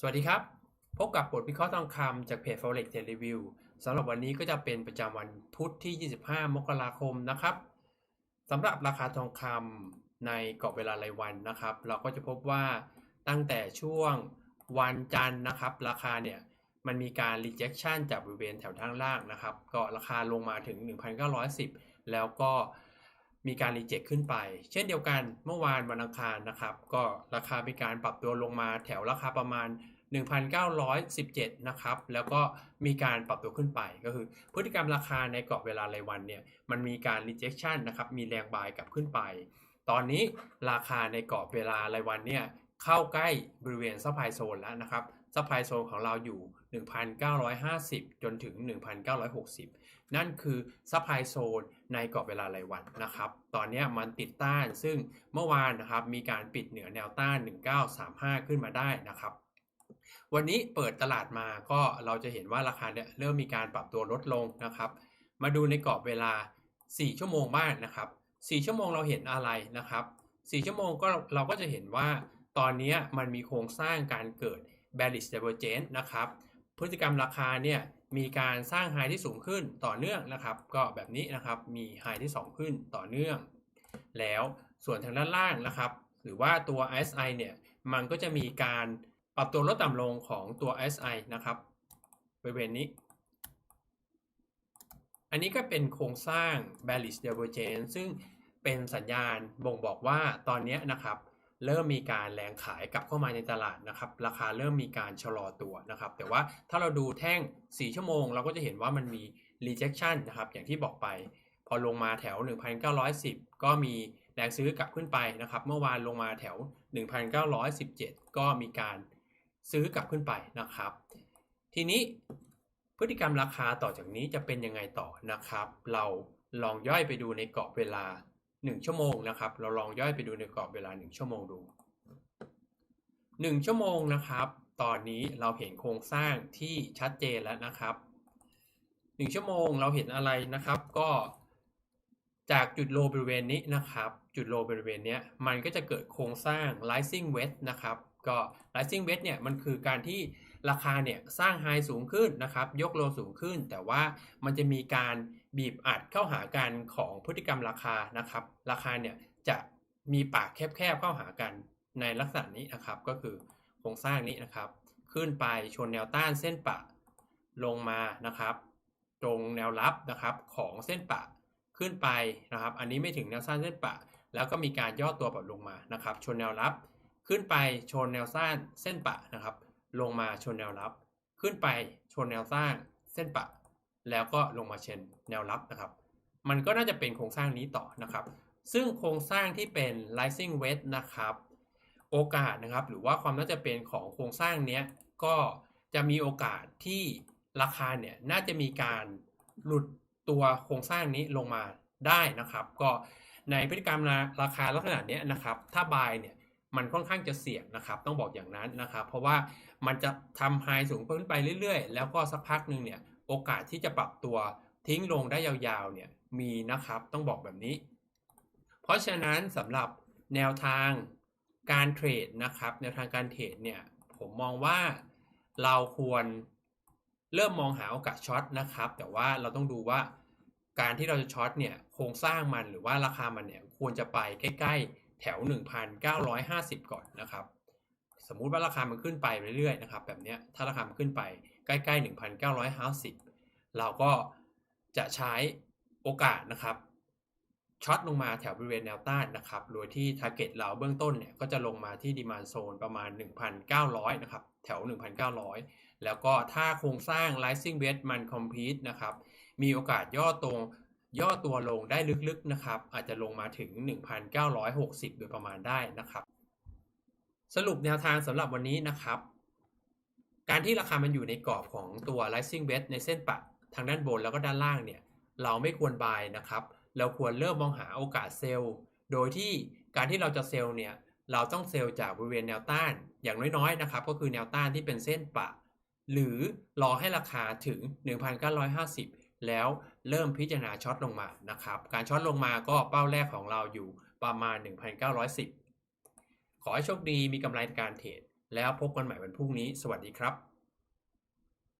สวัสดีครับ พบกับบทวิเคราะห์ทองคำจากเพจ Forex Trade Review สำหรับวันนี้ก็จะเป็นประจำวันพุธที่ 25 มกราคมนะครับสำหรับราคาทองคำในกรอบเวลารายวันนะครับ เราก็จะพบว่าตั้งแต่ช่วงวันจันทร์นะครับ ราคาเนี่ยมันมีการ rejection จากบริเวณแถวด้านล่างนะครับ ก็ราคาลงมาถึง 1,910 แล้วก็ มีการ reject ขึ้นไป เช่นเดียวกันเมื่อวานวันอังคารนะครับ ก็ราคามีการปรับตัวลงมาแถวราคาประมาณ 1,917 นะครับ แล้วก็มีการปรับตัวขึ้นไปก็คือ พฤติกรรมราคาในกรอบเวลารายวันเนี่ยมันมีการ rejection นะครับ มีแรงบายกลับขึ้นไป ตอนนี้ราคาในกรอบเวลารายวันเนี่ยเข้าใกล้บริเวณซัพพลายโซนแล้วนะครับ ซัพพลายโซนของเราอยู่ 1,950 จนถึง 1,960 นั่นคือซัพพลายโซนในกรอบเวลารายวันนะครับ ตอนนี้มันติดต้าน ซึ่งเมื่อวานนะครับมีการปิดเหนือแนวต้าน 1935 ขึ้นมาได้นะครับวันนี้เปิดตลาดมาก็เราจะเห็นว่าราคาเนี่ยเริ่มมีการปรับตัวลดลงนะครับ มาดูในกรอบเวลา 4 ชั่วโมงบ้างนะครับ 4 ชั่วโมงเราเห็นอะไรนะครับ 4 ชั่วโมงก็เราก็จะเห็นว่าตอนนี้มันมีโครงสร้างการเกิด bearish divergence นะครับ พฤติกรรมราคาเนี่ยมีการสร้างไฮที่สูงขึ้นต่อเนื่องนะครับ ก็แบบนี้นะครับมีไฮที่ 2 ขึ้นต่อเนื่อง แล้วส่วนทางด้านล่างนะครับ หรือว่าตัว RSI เนี่ยมันก็จะมีการปรับตัวลดต่ำลงของตัว RSI นะครับบริเวณนี้ อันนี้ก็เป็นโครงสร้าง bearish divergence ซึ่งเป็นสัญญาณบ่งบอกว่าตอนนี้นะครับ เริ่มมีการแรงขายกลับเข้ามาในตลาดนะครับ ราคาเริ่มมีการชะลอตัวนะครับ แต่ว่าถ้าเราดูแท่ง 4 ชั่วโมง เราก็จะเห็นว่ามันมี rejection นะครับ อย่างที่บอกไป พอลงมาแถว 1,910 ก็มีแรงซื้อกลับขึ้นไปนะครับ เมื่อวานลงมาแถว 1,917 ก็มีการซื้อกลับขึ้นไปนะครับ ทีนี้พฤติกรรมราคาต่อจากนี้จะเป็นยังไงต่อนะครับ เราลองย่อยไปดูในกรอบเวลา 1 ชั่วโมงนะครับ เราลองย่อยไปดูในกรอบเวลา 1 ชั่วโมงดู 1 ชั่วโมงนะครับ ตอนนี้เราเห็นโครงสร้างที่ชัดเจนแล้วนะครับ 1 ชั่วโมงเราเห็นอะไรนะครับ ก็จากจุดโลบริเวณนี้นะครับ จุดโลบริเวณนี้มันก็จะเกิดโครงสร้าง rising wedge นะครับ ก็ rising wedge เนี่ยมันคือการที่ ราคาเนี่ยสร้างไฮสูงขึ้นนะครับยกโลสูงขึ้น แต่ว่ามันจะมีการบีบอัดเข้าหากันของพฤติกรรมราคานะครับ ราคาเนี่ยจะมีปากแคบๆเข้าหากันในลักษณะนี้นะครับ ก็คือโครงสร้างนี้นะครับ ขึ้นไปชนแนวต้านเส้นปะลงมานะครับตรงแนวรับนะครับของเส้นปะขึ้นไปนะครับ อันนี้ไม่ถึงแนวสั้นเส้นปะ แล้วก็มีการย่อตัวปรับลงมานะครับ ชนแนวรับขึ้นไปชนแนวสั้นเส้นปะนะครับ ลงมาชนแนวรับ ขึ้นไปชนแนวสร้างเส้นปะ แล้วก็ลงมาเชนแนวรับนะครับ มันก็น่าจะเป็นโครงสร้างนี้ต่อนะครับ ซึ่งโครงสร้างที่เป็น rising wedge นะครับ โอกาสนะครับหรือว่าความน่าจะเป็นของโครงสร้างเนี้ยก็จะมีโอกาสที่ราคาเนี่ยน่าจะมีการหลุดตัวโครงสร้างนี้ลงมาได้นะครับ ก็ในพฤติกรรมราคาลักษณะนี้นะครับ ถ้าบายเนี่ย มันค่อนข้างจะเสี่ยงนะครับ ต้องบอกอย่างนั้นนะครับ เพราะว่ามันจะทำไฮสูงขึ้นไปเรื่อยๆ แล้วก็สักพักหนึ่งเนี่ยโอกาสที่จะปรับตัวทิ้งลงได้ยาวๆเนี่ยมีนะครับต้องบอกแบบนี้ เพราะฉะนั้นสำหรับแนวทางการเทรดนะครับ แนวทางการเทรดเนี่ยผมมองว่าเราควรเริ่มมองหาโอกาสช็อตนะครับ แต่ว่าเราต้องดูว่าการที่เราจะช็อตเนี่ยโครงสร้างมันหรือว่าราคามันเนี่ยควรจะไปใกล้ๆ แถว 1,950 ก่อนนะครับ สมมุติว่าราคามันขึ้นไปเรื่อยๆนะครับ แบบนี้ถ้าราคามันขึ้นไปใกล้ๆ 1,950 เราก็จะใช้โอกาสนะครับช็อตลงมาแถวบริเวณแนวต้านนะครับ โดยที่ target เราเบื้องต้นเนี่ยก็จะลงมาที่ demand zone ประมาณ 1,900 นะครับ แถว 1,900 แล้วก็ถ้าโครงสร้าง rising wedge มัน complete นะครับ มีโอกาสย่อตรง ย่อตัวลงได้ลึกๆนะครับ อาจจะลงมาถึง 1,960 โดยประมาณได้นะครับ สรุปแนวทางสำหรับวันนี้นะครับ การที่ราคามันอยู่ในกรอบของตัว rising wedge ในเส้นปะทางด้านบนแล้วก็ด้านล่างเนี่ย เราไม่ควรบายนะครับ เราควรเริ่มมองหาโอกาสเซลล์ โดยที่การที่เราจะเซลล์เนี่ย เราต้องเซลล์จากบริเวณแนวต้านอย่างน้อยๆนะครับ ก็คือแนวต้านที่เป็นเส้นปะ หรือรอให้ราคาถึง 1,950 แล้ว เริ่มพิจารณาช็อตลงมานะครับ การช็อตลงมาก็เป้าแรกของเราอยู่ประมาณ 1,910 ขอให้โชคดีมีกำไรในการเทรดแล้วพบกันใหม่วันพรุ่งนี้ สวัสดีครับ